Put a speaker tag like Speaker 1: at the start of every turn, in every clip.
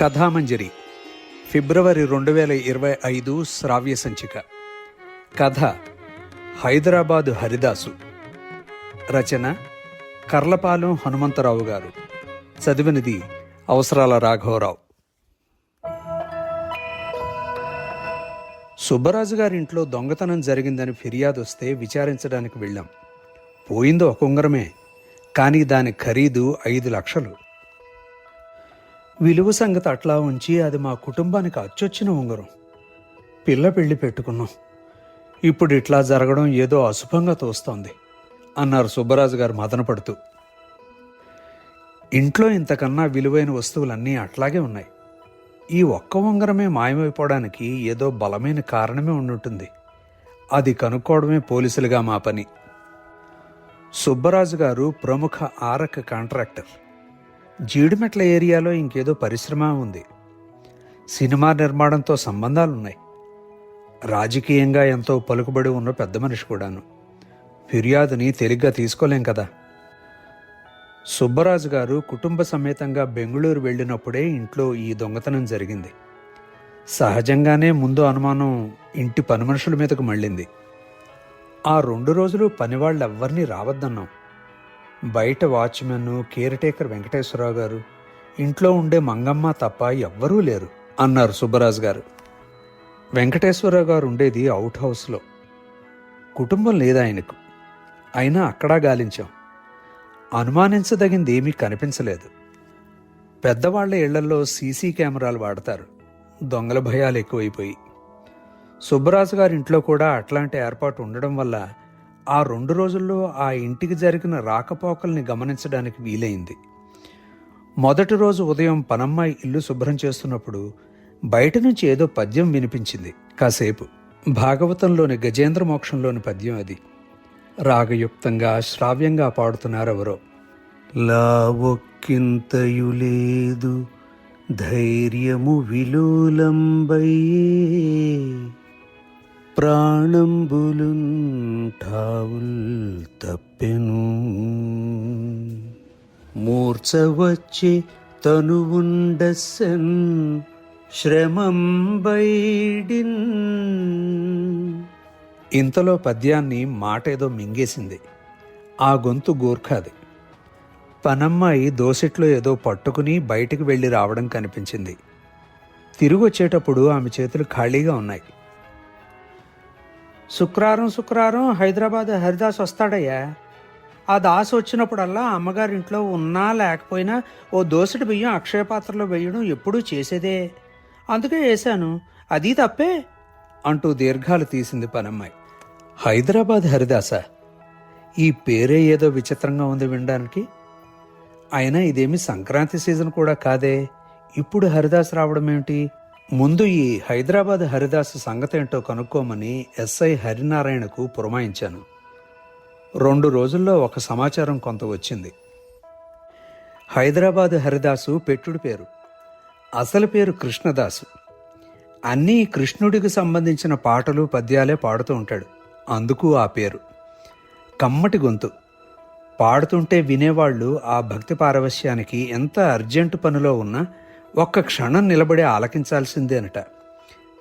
Speaker 1: కథామంజరి ఫిబ్రవరి రెండు వేల ఇరవై ఐదు శ్రావ్య సంచిక. కథ హైదరాబాదు హరిదాసు. రచన కర్లపాలెం హనుమంతరావు గారు. చదివినది అవసరాల రాఘవరావు. సుబ్బరాజు గారింట్లో దొంగతనం జరిగిందని ఫిర్యాదు వస్తే విచారించడానికి వెళ్ళాం. పోయిందో ఒక ఉంగరమే కానీ దాని ఖరీదు ఐదు లక్షలు. విలువ సంగతి అట్లా ఉంచి అది మా కుటుంబానికి అచ్చొచ్చిన ఉంగరం. పిల్ల పెళ్ళి పెట్టుకున్నాం. ఇప్పుడు ఇట్లా జరగడం ఏదో అశుభంగా తోస్తోంది అన్నారు సుబ్బరాజు గారు మదనపడుతూ. ఇంట్లో ఇంతకన్నా విలువైన వస్తువులన్నీ అట్లాగే ఉన్నాయి. ఈ ఒక్క ఉంగరమే మాయమైపోవడానికి ఏదో బలమైన కారణమే ఉండుంటుంది. అది కనుక్కోవడమే పోలీసులుగా మా పని. సుబ్బరాజు గారు ప్రముఖ ఆరక కాంట్రాక్టర్. జీడిమెట్ల ఏరియాలో ఇంకేదో పరిశ్రమ ఉంది. సినిమా నిర్మాణంతో సంబంధాలున్నాయి. రాజకీయంగా ఎంతో పలుకుబడి ఉన్న పెద్ద మనిషి కూడాను. ఫిర్యాదుని తేలిగ్గా తీసుకోలేం కదా. సుబ్బరాజు గారు కుటుంబ సమేతంగా బెంగళూరు వెళ్ళినప్పుడే ఇంట్లో ఈ దొంగతనం జరిగింది. సహజంగానే ముందు అనుమానం ఇంటి పని మనుషుల మీదకు మళ్ళింది. ఆ రెండు రోజులు పనివాళ్ళెవ్వరినీ రావద్దన్నాం. బయట వాచ్మెన్ కేర్ టేకర్ వెంకటేశ్వరరావు గారు ఇంట్లో ఉండే మంగమ్మ తప్ప ఎవ్వరూ లేరు అన్నారు సుబ్బరాజు గారు. వెంకటేశ్వరరావు గారు ఉండేది అవుట్ హౌస్లో. కుటుంబం లేదు ఆయనకు. అయినా అక్కడా గాలించాం. అనుమానించదగింది ఏమీ కనిపించలేదు. పెద్దవాళ్ళ ఇళ్ళలో సీసీ కెమెరాలు వాడతారు. దొంగల భయాలు ఎక్కువైపోయి. సుబ్బరాజు గారి ఇంట్లో కూడా అట్లాంటి ఏర్పాటు ఉండడం వల్ల ఆ రెండు రోజుల్లో ఆ ఇంటికి జరిగిన రాకపోకల్ని గమనించడానికి వీలైంది. మొదటి రోజు ఉదయం పనమ్మాయి ఇల్లు శుభ్రం చేస్తున్నప్పుడు బయట నుంచి ఏదో పద్యం వినిపించింది. కాసేపు. భాగవతంలోని గజేంద్ర మోక్షంలోని పద్యం అది. రాగయుక్తంగా శ్రావ్యంగా పాడుతున్నారెవరో. లావొక్కింతయు లేదు ధైర్యము విలోలంబయ్యే ప్రాణంబులుంఠావుల్ తప్పెను మూర్ఛ వచ్చి ఉండసన్ శ్రమం బైడిన్ ఇంతలో పద్యాన్ని మాట ఏదో మింగేసింది. ఆ గొంతు గూర్ఖాది. పనమ్మాయి దోసెట్లో ఏదో పట్టుకుని బయటికి వెళ్ళి రావడం కనిపించింది. తిరిగొచ్చేటప్పుడు ఆమె చేతులు ఖాళీగా ఉన్నాయి. శుక్రవారం శుక్రవారం హైదరాబాద్ హరిదాస్ వస్తాడయ్యా. ఆ దాస్ వచ్చినప్పుడల్లా అమ్మగారి ఇంట్లో ఉన్నా లేకపోయినా ఓ దోసటి బియ్యం అక్షయ పాత్రలో వేయడం ఎప్పుడూ చేసేదే. అందుకే వేశాను. అది తప్పే? అంటూ దీర్ఘాలు తీసింది పనమ్మాయి. హైదరాబాద్ హరిదాస? ఈ పేరే ఏదో విచిత్రంగా ఉంది వినడానికి. అయినా ఇదేమి సంక్రాంతి సీజన్ కూడా కాదే? ఇప్పుడు హరిదాస్ రావడం ఏమిటి ముందు ఈ హైదరాబాద్ హరిదాస్ సంగతేంటో కనుక్కోమని ఎస్ఐ హరినారాయణకు పురమాయించాను. రెండు రోజుల్లో ఒక సమాచారం కొంత వచ్చింది. హైదరాబాద్ హరిదాసు పెట్టుడు పేరు. అసలు పేరు కృష్ణదాసు. అన్నీ కృష్ణుడికి సంబంధించిన పాటలు పద్యాలే పాడుతూ ఉంటాడు. అందుకు ఆ పేరు. కమ్మటి గొంతు. పాడుతుంటే వినేవాళ్ళు ఆ భక్తి పారవశ్యానికి ఎంత అర్జెంటు పనిలో ఉన్నా ఒక్క క్షణం నిలబడి ఆలకించాల్సిందేనట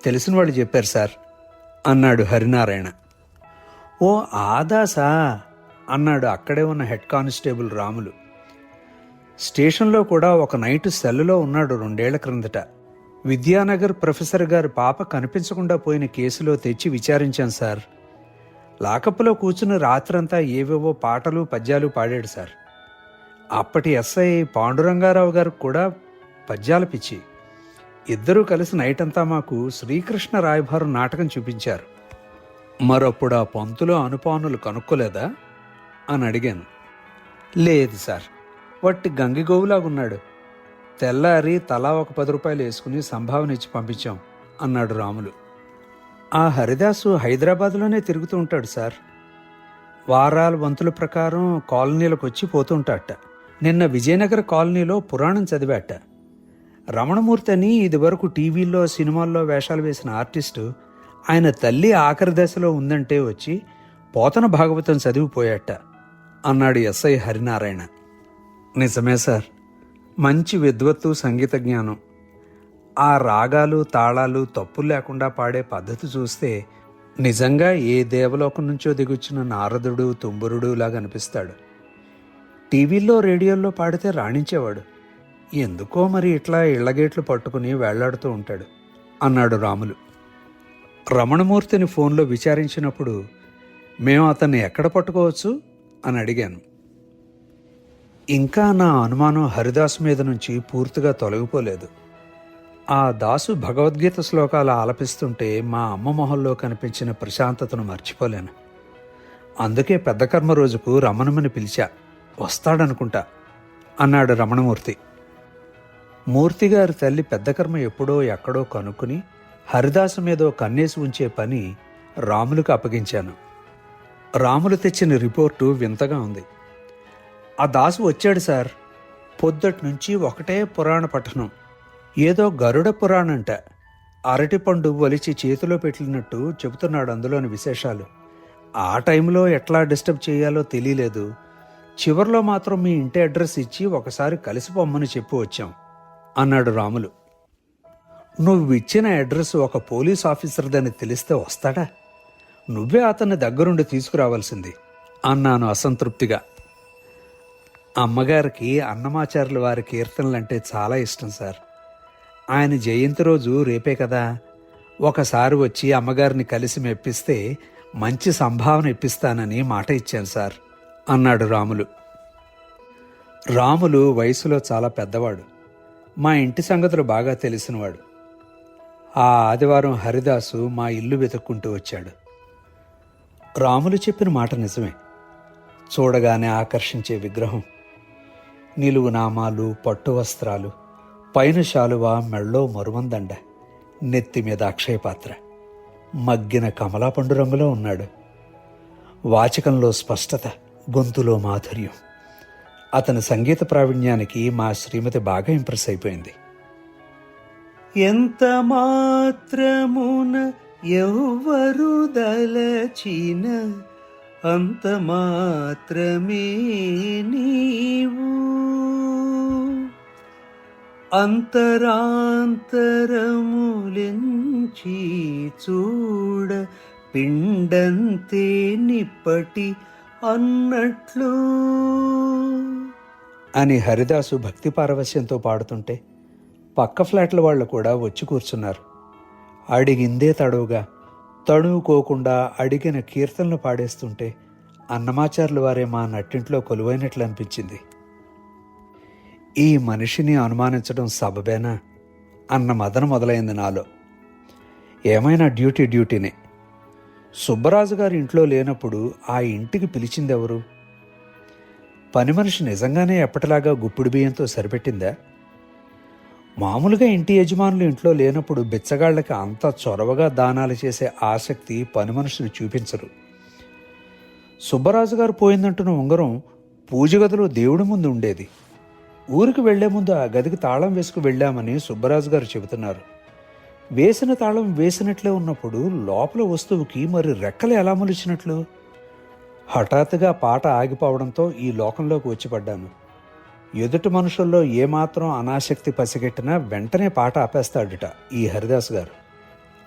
Speaker 1: తెలిసిన వాళ్ళు చెప్పారు సార్. అన్నాడు హరినారాయణ. ఓ ఆదాసా అన్నాడు అక్కడే ఉన్న హెడ్ కానిస్టేబుల్ రాములు. స్టేషన్లో కూడా ఒక నైట్ సెల్లులో ఉన్నాడు రెండేళ్ళ క్రిందట. విద్యానగర్ ప్రొఫెసర్ గారి పాప కనిపించకుండా పోయిన కేసులో తెచ్చి విచారించాను సార్. లాకప్లో కూర్చుని రాత్రంతా ఏవేవో పాటలు పద్యాలు పాడాడు సార్. అప్పటి ఎస్ఐ పాండురంగారావు గారికి కూడా పద్యాల పిచ్చి. ఇద్దరూ కలిసి నైట్ అంతా మాకు శ్రీకృష్ణ రాయభారం నాటకం చూపించారు. మరప్పుడు ఆ పంతులు అనుపానులు కనుక్కోలేదా? అని అడిగాను. లేదు సార్ వట్టి గంగిగోవులాగున్నాడు తెల్లారి తలా ఒక పది రూపాయలు వేసుకుని సంభావన ఇచ్చి పంపించాం అన్నాడు రాములు. ఆ హరిదాసు హైదరాబాద్లోనే తిరుగుతూ ఉంటాడు సార్. వారాల వంతుల ప్రకారం కాలనీలకు వచ్చి పోతుంటాట నిన్న విజయనగర కాలనీలో పురాణం చదివాట. రమణమూర్తి అని ఇదివరకు టీవీల్లో సినిమాల్లో వేషాలు వేసిన ఆర్టిస్టు ఆయన తల్లి ఆఖరి దశలో ఉందంటే వచ్చి పోతన భాగవతం చదివిపోయాట అన్నాడు ఎస్ఐ హరినారాయణ. నిజమే సార్ మంచి విద్వత్తు సంగీత జ్ఞానం. ఆ రాగాలు తాళాలు తప్పులు లేకుండా పాడే పద్ధతి చూస్తే నిజంగా ఏ దేవలోకం నుంచో దిగొచ్చిన నారదుడు తుంబురుడు లాగా అనిపిస్తాడు. టీవీల్లో రేడియోల్లో పాడితే రాణించేవాడు. ఎందుకో మరి ఇట్లా ఇళ్ళగేట్లు పట్టుకుని వేళ్ళాడుతూ ఉంటాడు అన్నాడు రాములు. రమణమూర్తిని ఫోన్లో విచారించినప్పుడు మేము అతన్ని ఎక్కడ పట్టుకోవచ్చు? అని అడిగాను. ఇంకా నా అనుమానం హరిదాస్ మీద నుంచి పూర్తిగా తొలగిపోలేదు. ఆ దాసు భగవద్గీత శ్లోకాలు ఆలపిస్తుంటే మా అమ్మ మొహంలో కనిపించిన ప్రశాంతతను మర్చిపోలేను. అందుకే పెద్ద కర్మ రోజుకు రమణమని పిలిచా వస్తాడనుకుంటా అన్నాడు రమణమూర్తి. మూర్తిగారి తల్లి పెద్ద కర్మ ఎప్పుడో ఎక్కడో కనుక్కుని హరిదాసు మీదో కన్నేసి ఉంచే పని రాములకు అప్పగించాను. రాములు తెచ్చిన రిపోర్టు వింతగా ఉంది. ఆ దాసు వచ్చాడు సార్. పొద్దుటి నుంచి ఒకటే పురాణ పఠనం. ఏదో గరుడ పురాణంట. అరటిపండు వలిచి చేతిలో పెట్టినట్టు చెబుతున్నాడు అందులోని విశేషాలు. ఆ టైంలో ఎట్లా డిస్టర్బ్ చేయాలో తెలియలేదు. చివర్లో మాత్రం మీ ఇంటి అడ్రస్ ఇచ్చి ఒకసారి కలిసిపోమ్మని చెప్పి వచ్చాం. అన్నాడు రాములు. నువ్వు ఇచ్చిన అడ్రస్ ఒక పోలీస్ ఆఫీసర్దని తెలిస్తే వస్తాడా? నువ్వే అతన్ని దగ్గరుండి తీసుకురావాల్సింది అన్నాను అసంతృప్తిగా. అమ్మగారికి అన్నమాచార్యుల వారి కీర్తనలంటే చాలా ఇష్టం సార్. ఆయన జయంతి రోజు రేపే కదా. ఒకసారి వచ్చి అమ్మగారిని కలిసి మెప్పిస్తే మంచి సంభావన ఇప్పిస్తానని మాట ఇచ్చాను సార్ అన్నాడు రాములు. రాములు వయసులో చాలా పెద్దవాడు. మా ఇంటి సంగతులు బాగా తెలిసినవాడు. ఆ ఆదివారం హరిదాసు మా ఇల్లు వెతుక్కుంటూ వచ్చాడు. రాములు చెప్పిన మాట నిజమే. చూడగానే ఆకర్షించే విగ్రహం. నిలువు నామాలు పట్టు వస్త్రాలు పైన శాలువ మెళ్ళో మరుమందండ నెత్తి మీద అక్షయపాత్ర. మగ్గిన కమలా పండు రంగులో ఉన్నాడు. వాచకంలో స్పష్టత గొంతులో మాధుర్యం. అతని సంగీత ప్రావీణ్యానికి మా శ్రీమతి బాగా ఇంప్రెస్ అయిపోయింది. ఎంత మాత్రమున ఎవ్వరు దలచిన అంత మాత్రమే నీవు. అంతరాంతరములించి చూడ పిండంతే నిప్పటి అన్నట్లు. అని హరిదాసు భక్తి పారవస్యంతో పాడుతుంటే పక్క ఫ్లాట్ల వాళ్ళు కూడా వచ్చి కూర్చున్నారు. అడిగిందే తడువుగా తడువుకోకుండా అడిగిన కీర్తనలు పాడేస్తుంటే అన్నమాచార్యుల వారే మా నట్టింట్లో కొలువైనట్లు అనిపించింది. ఈ మనిషిని అనుమానించడం సబబేనా? అన్న మదన మొదలైంది నాలో. ఏమైనా డ్యూటీ డ్యూటీనే. సుబ్బరాజు గారి ఇంట్లో లేనప్పుడు ఆ ఇంటికి పిలిచిందెవరు? పని మనిషి నిజంగానే ఎప్పటిలాగా గుప్పిడి బియ్యంతో సరిపెట్టిందా? మామూలుగా ఇంటి యజమానులు ఇంట్లో లేనప్పుడు బిచ్చగాళ్ళకి అంత చొరవగా దానాలు చేసే ఆసక్తి పని మనుషులు చూపించరు సుబ్బరాజు గారు పోయిందంటున్న ఉంగరం పూజగదిలో దేవుడి ముందు ఉండేది. ఊరికి వెళ్ళే ముందు ఆ గదికి తాళం వేసుకు వెళ్ళామని సుబ్బరాజు గారు చెబుతున్నారు. వేసిన తాళం వేసినట్లే ఉన్నప్పుడు లోపల వస్తువుకి మరి రెక్కలు ఎలా మొలిచినట్లు? హఠాత్తుగా పాట ఆగిపోవడంతో ఈ లోకంలోకి వచ్చిపడ్డాను ఎదుటి మనుషుల్లో ఏమాత్రం అనాసక్తి పసిగట్టినా వెంటనే పాట ఆపేస్తాడుట ఈ హరిదాస్ గారు.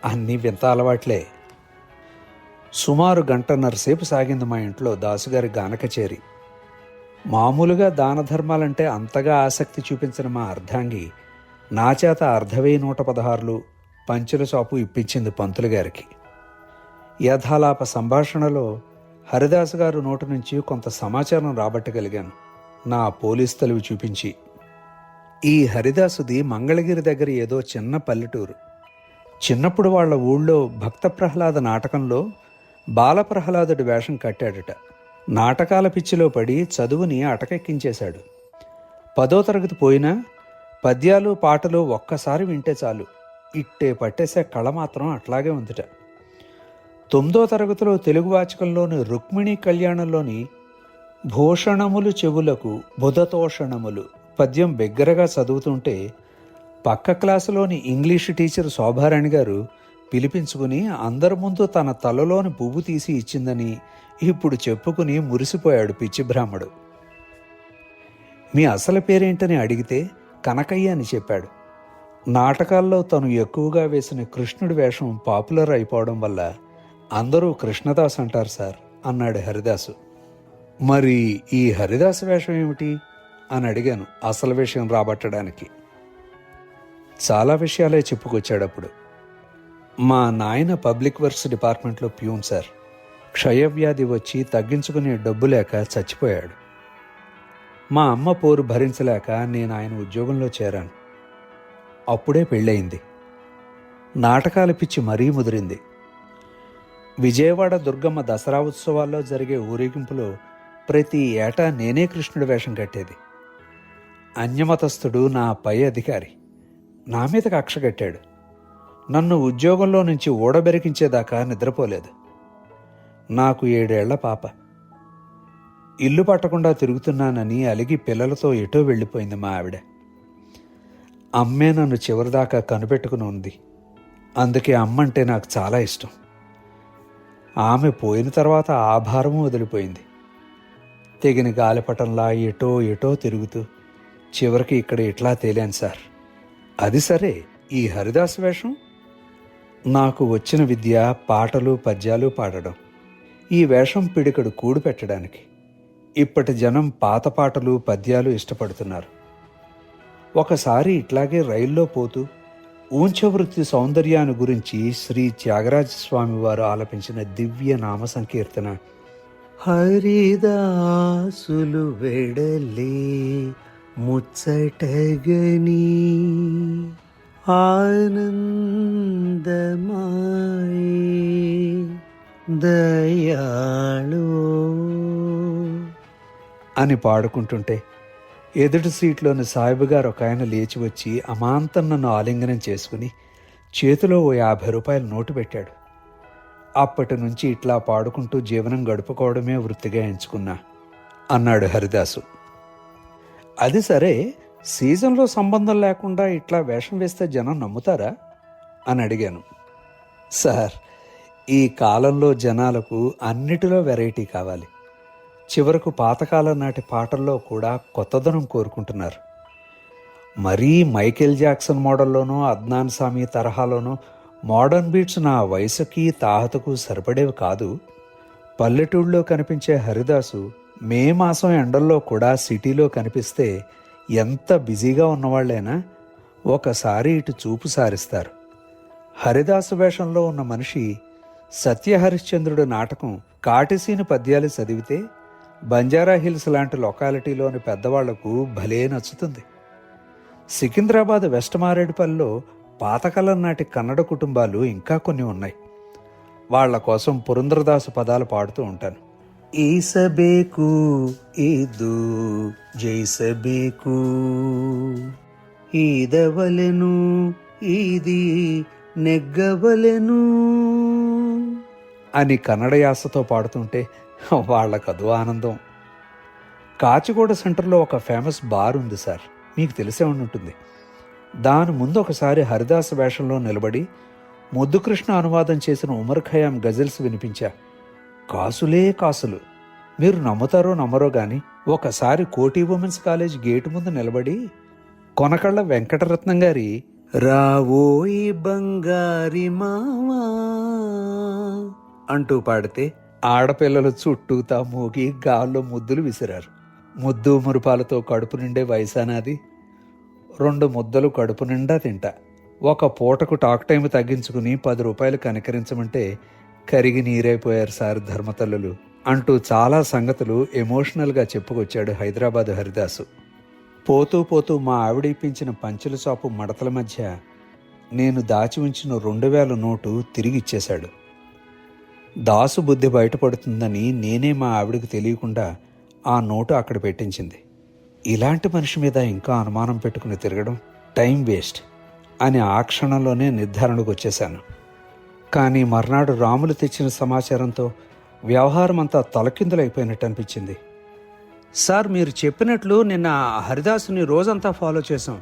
Speaker 1: అన్నీ వింత అలవాట్లే. సుమారు గంటన్నర సేపు సాగింది మా ఇంట్లో దాసుగారి గానకచేరి మామూలుగా దాన ధర్మాలంటే అంతగా ఆసక్తి చూపించిన మా అర్ధాంగి నా చేత అర్ధవేయి నూట పదహారులు పంచుల షాపు ఇప్పించింది పంతులు గారికి. యథాలాప సంభాషణలో హరిదాస్ గారు నోటి నుంచి కొంత సమాచారం రాబట్టగలిగాను. నా పోలీస్ తలువి చూపించి ఈ హరిదాసుది మంగళగిరి దగ్గర ఏదో చిన్న పల్లెటూరు. చిన్నప్పుడు వాళ్ళ ఊళ్ళో భక్త ప్రహ్లాద నాటకంలో బాలప్రహ్లాదుడి వేషం కట్టాడట. నాటకాల పిచ్చిలో పడి చదువుని అటకెక్కించేశాడు. పదో తరగతి పోయినా పద్యాలు పాటలు ఒక్కసారి వింటే చాలు. ఇట్టే పట్టేసే కళ మాత్రం అట్లాగే ఉందిట. తొమ్మిదో తరగతిలో తెలుగు వాచకంలోని రుక్మిణి కళ్యాణంలోని భూషణములు చెవులకు బుధతోషణములు పద్యం బిగ్గరగా చదువుతుంటే పక్క క్లాసులోని ఇంగ్లీషు టీచర్ శోభారాణి గారు పిలిపించుకుని అందరి ముందు తన తలలోని పువ్వు తీసి ఇచ్చిందని ఇప్పుడు చెప్పుకుని మురిసిపోయాడు పిచ్చి బ్రాహ్మడు. మీ అసలు పేరేంటని అడిగితే కనకయ్య అని చెప్పాడు. నాటకాల్లో తను ఎక్కువగా వేసిన కృష్ణుడి వేషం పాపులర్ అయిపోవడం వల్ల అందరూ కృష్ణదాస్ అంటారు సార్ అన్నాడు హరిదాసు. మరి ఈ హరిదాస్ వేషం ఏమిటి? అని అడిగాను అసలు విషయం రాబట్టడానికి. చాలా విషయాలే చెప్పుకొచ్చాడు అప్పుడు మా నాయన పబ్లిక్ వర్క్స్ డిపార్ట్మెంట్లో ప్యూన్ సార్. క్షయవ్యాధి వచ్చి తగ్గించుకునే డబ్బు లేక చచ్చిపోయాడు. మా అమ్మ పోరు భరించలేక నేను ఆయన ఉద్యోగంలో చేరాను. అప్పుడే పెళ్ళయింది. నాటకాల పిచ్చి మరీ ముదిరింది. విజయవాడ దుర్గమ్మ దసరా ఉత్సవాల్లో జరిగే ఊరేగింపులో ప్రతి ఏటా నేనే కృష్ణుడి వేషం కట్టేది. అన్యమతస్థుడు నా పై అధికారి. నా మీద కక్ష కట్టాడు. నన్ను ఉద్యోగంలో నుంచి ఊడబెరికించేదాకా నిద్రపోలేదు. నాకు ఏడేళ్ళ పాప. ఇల్లు పట్టకుండా తిరుగుతున్నానని అలిగి పిల్లలతో ఎటో వెళ్ళిపోయింది మా ఆవిడ. అమ్మే నన్ను చివరిదాకా కనిపెట్టుకుని ఉంది. అందుకే అమ్మంటే నాకు చాలా ఇష్టం. ఆమె పోయిన తర్వాత ఆ భారము వదిలిపోయింది. తెగిన గాలిపటంలా ఎటో ఎటో తిరుగుతూ చివరికి ఇక్కడ ఇట్లా తేలాను సార్. అది సరే ఈ హరిదాస్ వేషం? నాకు వచ్చిన విద్య పాటలు పద్యాలు పాడడం ఈ వేషం పిడికడు కూడు పెట్టడానికి. ఇప్పటి జనం పాత పాటలు పద్యాలు ఇష్టపడుతున్నారు. ఒకసారి ఇట్లాగే రైల్లో పోతూ ఊంచవృత్తి సౌందర్యాన్ని గురించి శ్రీ త్యాగరాజ స్వామి వారు ఆలపించిన దివ్య నామ సంకీర్తన. హరిదాసులు వెడలే ముచ్చటగని ఆనందమాయి దయాళు. అని పాడుకుంటుంటే ఎదుటి సీట్లోని సాయిబు గారు ఒక ఆయన లేచి వచ్చి అమాంతం నన్ను ఆలింగనం చేసుకుని చేతిలో ఓ యాభై రూపాయలు నోటు పెట్టాడు. అప్పటి నుంచి ఇట్లా పాడుకుంటూ జీవనం గడుపుకోవడమే వృత్తిగా ఎంచుకున్నా అన్నాడు హరిదాసు. అది సరే సీజన్లో సంబంధం లేకుండా ఇట్లా వేషం వేస్తే జనం నమ్ముతారా? అని అడిగాను. సార్ ఈ కాలంలో జనాలకు అన్నిటిలో వెరైటీ కావాలి. చివరకు పాతకాలం నాటి పాటల్లో కూడా కొత్తదనం కోరుకుంటున్నారు. మరీ మైకేల్ జాక్సన్ మోడల్లోనో అద్నాన్ సామి తరహాలోనో మోడర్న్ బీట్స్ నా వయసుకి తాహతకు సరిపడేవి కాదు. పల్లెటూళ్ళలో కనిపించే హరిదాసు మే మాసం ఎండల్లో కూడా సిటీలో కనిపిస్తే ఎంత బిజీగా ఉన్నవాళ్ళైనా? ఒకసారి ఇటు చూపు సారిస్తారు. హరిదాసు వేషంలో ఉన్న మనిషి సత్యహరిశ్చంద్రుడు నాటకం కాటిసీని పద్యాలు చదివితే బంజారా హిల్స్ లాంటి లొకాలిటీలోని పెద్దవాళ్ళకు భలే నచ్చుతుంది. సికింద్రాబాద్ వెస్ట్ మారేడుపల్లిలో పాతకాలం నాటి కన్నడ కుటుంబాలు ఇంకా కొన్ని ఉన్నాయి. వాళ్ళ కోసం పురంద్రదాసు పదాలు పాడుతూ ఉంటాను. ఈసబేకు ఈదు జైసబేకు ఈదవలెను ఈది నెగ్గవలెను. అని కన్నడ యాసతో పాడుతుంటే వాళ్ళకు అదో ఆనందం. కాచిగూడ సెంటర్లో ఒక ఫేమస్ బార్ ఉంది సార్. మీకు తెలిసే ఉంటుంది దాని ముందు ఒకసారి హరిదాస్ వేషంలో నిలబడి ముద్దుకృష్ణ అనువాదం చేసిన ఉమర్ ఖయాం గజల్స్ వినిపించా. కాసులే కాసులు. మీరు నమ్ముతారో నమ్మరో గాని ఒకసారి కోటి ఉమెన్స్ కాలేజ్ గేటు ముందు నిలబడి కొనకళ్ళ వెంకటరత్నం గారి రావోయి బంగారి మావా అంటూ పాడితే ఆడపిల్లలు చుట్టూతా మూగి గాల్లో ముద్దులు విసిరారు. ముద్దు మురుపాలతో కడుపు నిండే వయసానాది. రెండు ముద్దలు కడుపు నిండా తింటా. ఒక పూటకు టాక్ టైం తగ్గించుకుని పది రూపాయలు కనికరించమంటే కరిగి నీరైపోయారు సార్ ధర్మతల్లులు అంటూ చాలా సంగతులు ఎమోషనల్గా చెప్పుకొచ్చాడు హైదరాబాద్ హరిదాసు. పోతూ పోతూ మా ఆవిడ ఇప్పించిన పంచుల షాపు మడతల మధ్య నేను దాచి ఉంచిన రెండు వేల నోటు తిరిగి ఇచ్చేశాడు. దాసు బుద్ధి బయటపడుతుందని నేనే మా ఆవిడకి తెలియకుండా ఆ నోటు అక్కడ పెట్టించింది. ఇలాంటి మనిషి మీద ఇంకా అనుమానం పెట్టుకుని తిరగడం టైం వేస్ట్ అని ఆ క్షణంలోనే నిర్ధారణకు వచ్చేశాను. కానీ మర్నాడు రాములు తెచ్చిన సమాచారంతో వ్యవహారం అంతా తలకిందులైపోయినట్టు అనిపించింది. సార్ మీరు చెప్పినట్లు నిన్న హరిదాసుని రోజంతా ఫాలో చేశాం.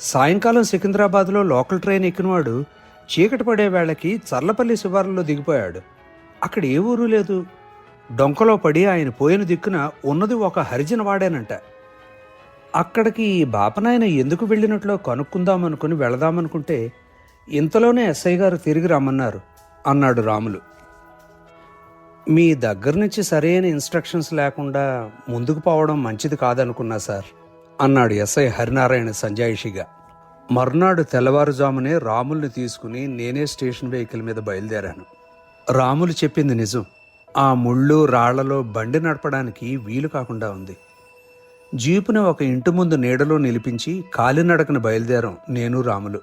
Speaker 1: సాయంకాలం సికింద్రాబాద్లో లోకల్ ట్రైన్ ఎక్కినవాడు చీకటి పడే వేళకి చర్లపల్లి శివారులో దిగిపోయాడు. అక్కడ ఏ ఊరు లేదు. డొంకలో పడి ఆయన పోయిన దిక్కున ఉన్నది ఒక హరిజన వాడేనంట. అక్కడికి ఈ బాపనాయన ఎందుకు వెళ్ళినట్లో కనుక్కుందామనుకుని వెళదామనుకుంటే ఇంతలోనే ఎస్ఐ గారు తిరిగి రమ్మన్నారు అన్నాడు రాములు. మీ దగ్గర నుంచి సరైన ఇన్స్ట్రక్షన్స్ లేకుండా ముందుకు పోవడం మంచిది కాదనుకున్నా సార్ అన్నాడు ఎస్ఐ హరినారాయణ సంజాయిషిగా. మర్నాడు తెల్లవారుజామునే రాముల్ని తీసుకుని నేనే స్టేషన్ వెహికల్ మీద బయలుదేరాను. రాములు చెప్పింది నిజం. ఆ ముళ్ళు రాళ్ళలో బండి నడపడానికి వీలు కాకుండా ఉంది. జీపుని ఒక ఇంటి ముందు నీడలో నిలిపించి కాలినడకన బయలుదేరాం నేను రాములు.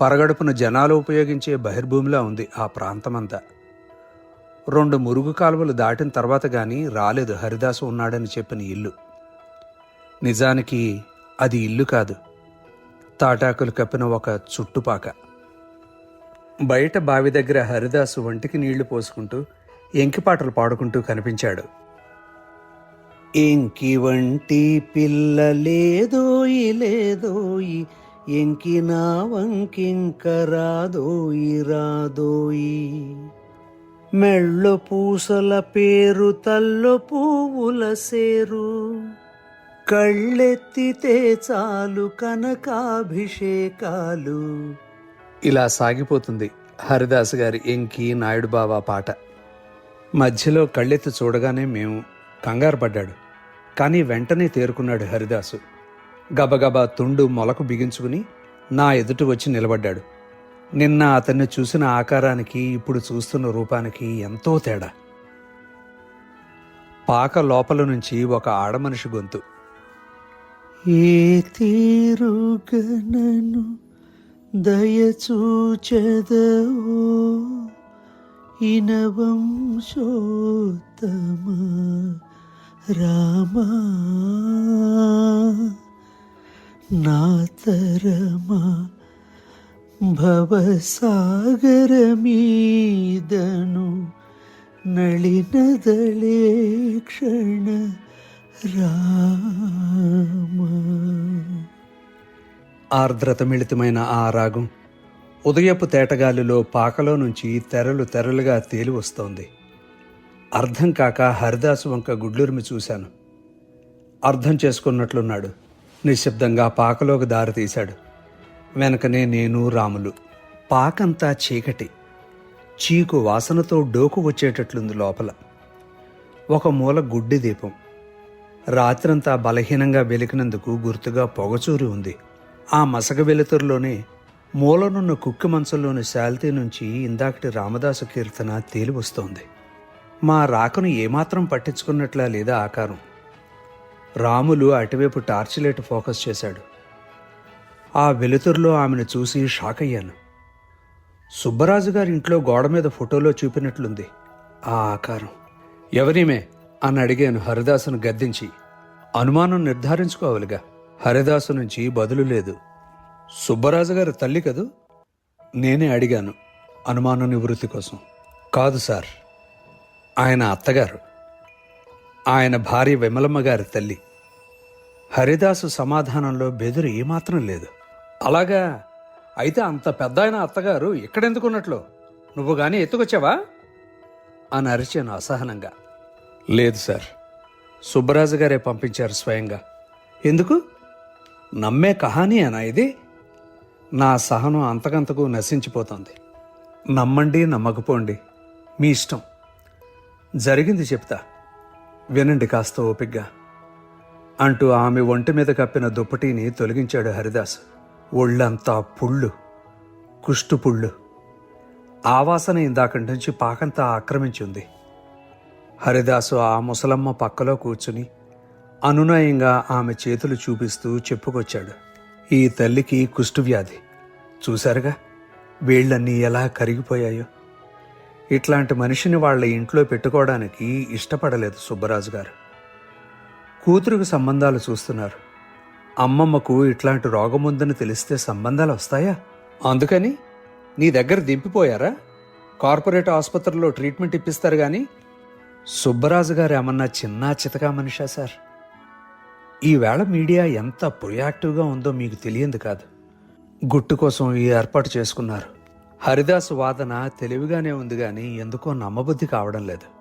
Speaker 1: పరగడుపున జనాలు ఉపయోగించే బహిర్భూమిలా ఉంది ఆ ప్రాంతమంతా. రెండు మురుగు కాలువలు దాటిన తర్వాత గాని రాలేదు హరిదాసు ఉన్నాడని చెప్పిన ఇల్లు. నిజానికి అది ఇల్లు కాదు. తాటాకులు కప్పిన ఒక చుట్టుపాక. బయట బావి దగ్గర హరిదాసు ఒంటికి నీళ్ళు పోసుకుంటూ ఎంకిపాటలు పాడుకుంటూ కనిపించాడు. ఎంకి వంటి పిల్ల లేదోయి లేదోయి ఎంకి నా వంకింక రాదోయి రాదోయి. మెళ్ళో పూసల పేరు తల్లో పువ్వుల సేరు. కళ్ళెత్తితే చాలు కనకాభిషేకాలు. ఇలా సాగిపోతుంది. హరిదాస్ గారి ఎంకి నాయుడు బాబా పాట. మధ్యలో కళ్ళెత్తి చూడగానే మేము కంగారు పడ్డాడు. కానీ వెంటనే తేరుకున్నాడు హరిదాసు. గబగబా తుండు మొలకు బిగించుకుని నా ఎదుట వచ్చి నిలబడ్డాడు. నిన్న అతన్ని చూసిన ఆకారానికి ఇప్పుడు చూస్తున్న రూపానికి ఎంతో తేడా. పాక లోపల నుంచి ఒక ఆడమనిషి గొంతు. ఏ తీరుగనను దయచూచదవో ఇనవంశోత్తమ రామా నాతరమా భవసాగరమీదను నళినదళే క్షణ రామ ఆర్ద్రతమిళితమైన ఆ రాగం ఉదయపు తేటగాలిలో పాకలో నుంచి తెరలు తెరలుగా తేలి వస్తోంది. అర్థం కాక హరిదాసు వంక గుడ్లూరిమి చూశాను. అర్థం చేసుకున్నట్లున్నాడు. నిశ్శబ్దంగా పాకలోకి దారి తీశాడు. వెనకనే నేను రాములు. పాకంతా చీకటి. చీకు వాసనతో డోకు వచ్చేటట్లుంది లోపల. ఒక మూల గుడ్డి దీపం. రాత్రంతా బలహీనంగా వెలికినందుకు గుర్తుగా పొగచూరి ఉంది. ఆ మసక వెలుతురులోనే మూలనున్న కుక్కి మంచంలోని శాల్తీ నుంచి ఇందాకటి రామదాసు కీర్తన తేలి వస్తోంది. మా రాకను ఏమాత్రం పట్టించుకున్నట్లా లేదా ఆకారం? రాములు అటువైపు టార్చిలైట్ ఫోకస్ చేశాడు. ఆ వెలుతురులో ఆమెను చూసి షాక్ అయ్యాను. సుబ్బరాజు గారి ఇంట్లో గోడ మీద ఫోటోలో చూపినట్లుంది ఆ ఆకారం. ఎవరిమే? అని అడిగాను హరిదాసును గద్దించి. అనుమానం నిర్ధారించుకోవాలిగా. హరిదాసు నుంచి బదులు లేదు. సుబ్బరాజు గారి తల్లి కదూ? నేనే అడిగాను అనుమానం నివృత్తి కోసం. కాదు సార్ ఆయన అత్తగారు. ఆయన భార్య విమలమ్మ గారి తల్లి. హరిదాసు సమాధానంలో బెదురు ఏమాత్రం లేదు. అలాగా అయితే అంత పెద్ద ఆయన అత్తగారు ఎక్కడెందుకున్నట్లు నువ్వు కానీ ఎత్తుకొచ్చావా? అని అరిచాను అసహనంగా. లేదు సార్ సుబ్బరాజు గారే పంపించారు స్వయంగా. ఎందుకు? నమ్మే కహానీ అనా ఇది? నా సహనం అంతకంతకు నశించిపోతుంది. నమ్మండి నమ్మకపోండి మీ ఇష్టం. జరిగింది చెప్తా. వినండి కాస్త ఓపిగ్గా. అంటూ ఆమె ఒంటి మీద కప్పిన దుప్పటిని తొలగించాడు హరిదాస్. ఒళ్ళంతా పుళ్ళు కుష్టు పుళ్ళు. ఆవాసన ఇందాకటి నుంచి పాకంతా ఆక్రమించింది. హరిదాసు ఆ ముసలమ్మ పక్కలో కూర్చుని అనునయంగా ఆమె చేతులు చూపిస్తూ చెప్పుకొచ్చాడు. ఈ తల్లికి కుష్ఠవ్యాధి. చూశారుగా? వీళ్ళన్నీ ఎలా కరిగిపోయాయో. ఇట్లాంటి మనిషిని వాళ్ళ ఇంట్లో పెట్టుకోవడానికి ఇష్టపడలేదు సుబ్బరాజు గారు. కూతురుకు సంబంధాలు చూస్తున్నారు. అమ్మమ్మకు ఇట్లాంటి రోగం ఉందని తెలిస్తే సంబంధాలు వస్తాయా? అందుకని నీ దగ్గర దింపిపోయారా? కార్పొరేట్ ఆసుపత్రిలో ట్రీట్మెంట్ ఇప్పిస్తారు కానీ సుబ్బరాజు గారు ఏమన్నా చిన్న చితకా మనిషా సార్? ఈవేళ మీడియా ఎంత ప్రొయాక్టివ్గా ఉందో మీకు తెలియంది కాదు. గుట్టు కోసం ఈ ఏర్పాటు చేసుకున్నారు. హరిదాసు వాదన తెలివిగానే ఉంది కానీ ఎందుకో నమ్మబుద్ధి కావడం లేదు.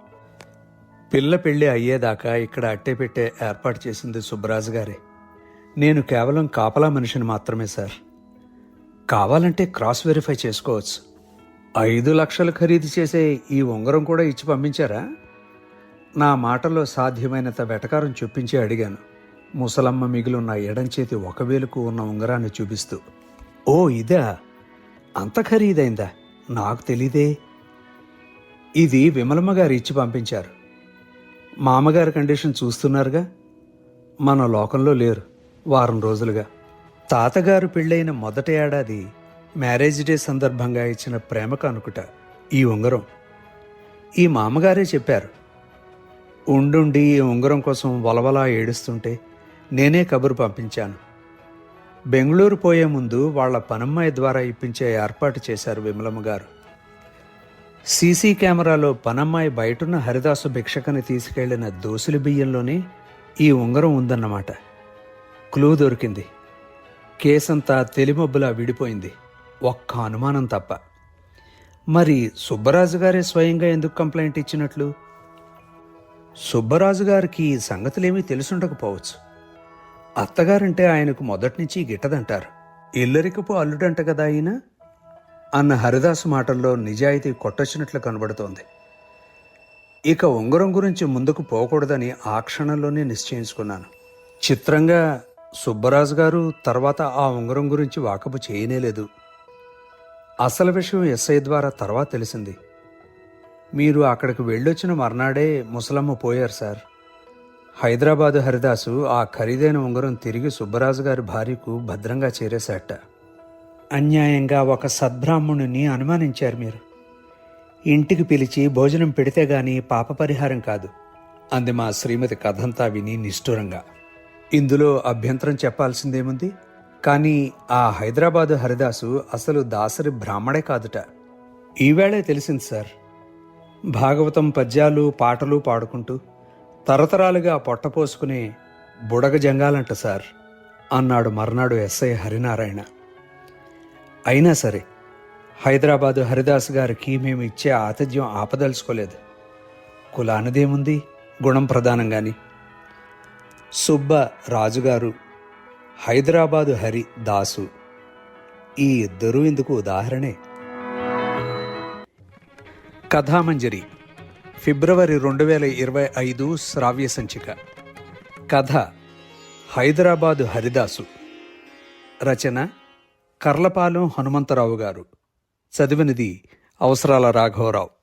Speaker 1: పిల్ల పెళ్ళి అయ్యేదాకా ఇక్కడ అట్టే పెట్టే ఏర్పాటు చేసింది సుబ్బరాజు గారే. నేను కేవలం కాపలా మనిషిని మాత్రమే సార్. కావాలంటే క్రాస్ వెరిఫై చేసుకోవచ్చు. ఐదు లక్షలు ఖరీదు చేసే ఈ ఉంగరం కూడా ఇచ్చి పంపించారా? నా మాటలో సాధ్యమైనంత వెటకారం చూపించి అడిగాను. ముసలమ్మ మిగిలిన ఎడం చేతి ఉన్న ఉంగరాన్ని చూపిస్తూ ఓ ఇదా? అంత ఖరీదైందా? నాకు తెలీదే. ఇది విమలమ్మ గారు ఇచ్చి పంపించారు. మామగారి కండిషన్ చూస్తున్నారుగా? మన లోకంలో లేరు వారం రోజులుగా. తాతగారు పెళ్ళైన మొదటి ఏడాది మ్యారేజ్ డే సందర్భంగా ఇచ్చిన ప్రేమ అనుకుట ఈ ఉంగరం. ఈ మామగారే చెప్పారు ఉండుండి ఈ ఉంగరం కోసం వలవలా ఏడుస్తుంటే నేనే కబురు పంపించాను. బెంగళూరు పోయే ముందు వాళ్ళ పనమ్మాయి ద్వారా ఇప్పించే ఏర్పాటు చేశారు విమలమ్మ గారు. సీసీ కెమెరాలో పనమ్మాయి బయటున్న హరిదాసు భిక్షకని తీసుకెళ్ళిన దోసులి బియ్యంలోనే ఈ ఉంగరం ఉందన్నమాట. క్లూ దొరికింది. కేసంతా తెలిమబ్బులా విడిపోయింది. ఒక్క అనుమానం తప్ప. మరి సుబ్బరాజు గారే స్వయంగా ఎందుకు కంప్లైంట్ ఇచ్చినట్లు? సుబ్బరాజు గారికి ఈ సంగతులేమీ తెలుసుండకపోవచ్చు. అత్తగారంటే ఆయనకు మొదటి నుంచి గిట్టదంటారు. ఇల్లరికపు అల్లుడంట కదా ఆయన అన్న హరిదాసు మాటల్లో నిజాయితీ కొట్టొచ్చినట్లు కనబడుతోంది. ఇక ఉంగరం గురించి ముందుకు పోకూడదని ఆ క్షణంలోనే నిశ్చయించుకున్నాను. చిత్రంగా సుబ్బరాజు గారు తర్వాత ఆ ఉంగరం గురించి వాకపు చేయనేలేదు అసలు విషయం ఎస్ఐ ద్వారా తర్వాత తెలిసింది. మీరు అక్కడికి వెళ్ళొచ్చిన మర్నాడే ముసలమ్మ పోయారు సార్. హైదరాబాదు హరిదాసు ఆ ఖరీదైన ఉంగరం తిరిగి సుబ్బరాజు గారి భార్యకు భద్రంగా చేరేశాట అన్యాయంగా ఒక సద్బ్రాహ్మణుని అనుమానించారు మీరు. ఇంటికి పిలిచి భోజనం పెడితే గాని పాప పరిహారం కాదు. అంది మా శ్రీమతి కథంతా విని నిష్ఠురంగా. ఇందులో అభ్యంతరం చెప్పాల్సిందేముంది? కానీ ఆ హైదరాబాదు హరిదాసు అసలు దాసరి బ్రాహ్మడే కాదుట. ఈవేళే తెలిసింది సార్. భాగవతం పద్యాలు పాటలు పాడుకుంటూ తరతరాలుగా పొట్టపోసుకునే బుడగ జంగాలంట సార్ అన్నాడు మర్నాడు ఎస్ఐ హరినారాయణ. అయినా సరే హైదరాబాదు హరిదాస్ గారికి మేము ఇచ్చే ఆతిథ్యం ఆపదలుచుకోలేదు. కులానిదేముంది? గుణం ప్రధానం గాని. సుబ్బ రాజుగారు హైదరాబాదు హరి దాసు ఈ ఇద్దరూ ఇందుకు ఉదాహరణే. కథామంజరి ఫిబ్రవరి రెండు వేల ఇరవై ఐదు శ్రావ్య సంచిక. కథ హైదరాబాదు హరిదాసు. రచన కర్లపాలెం హనుమంతరావు గారు. చదివినది అవసరాల రాఘవరావు.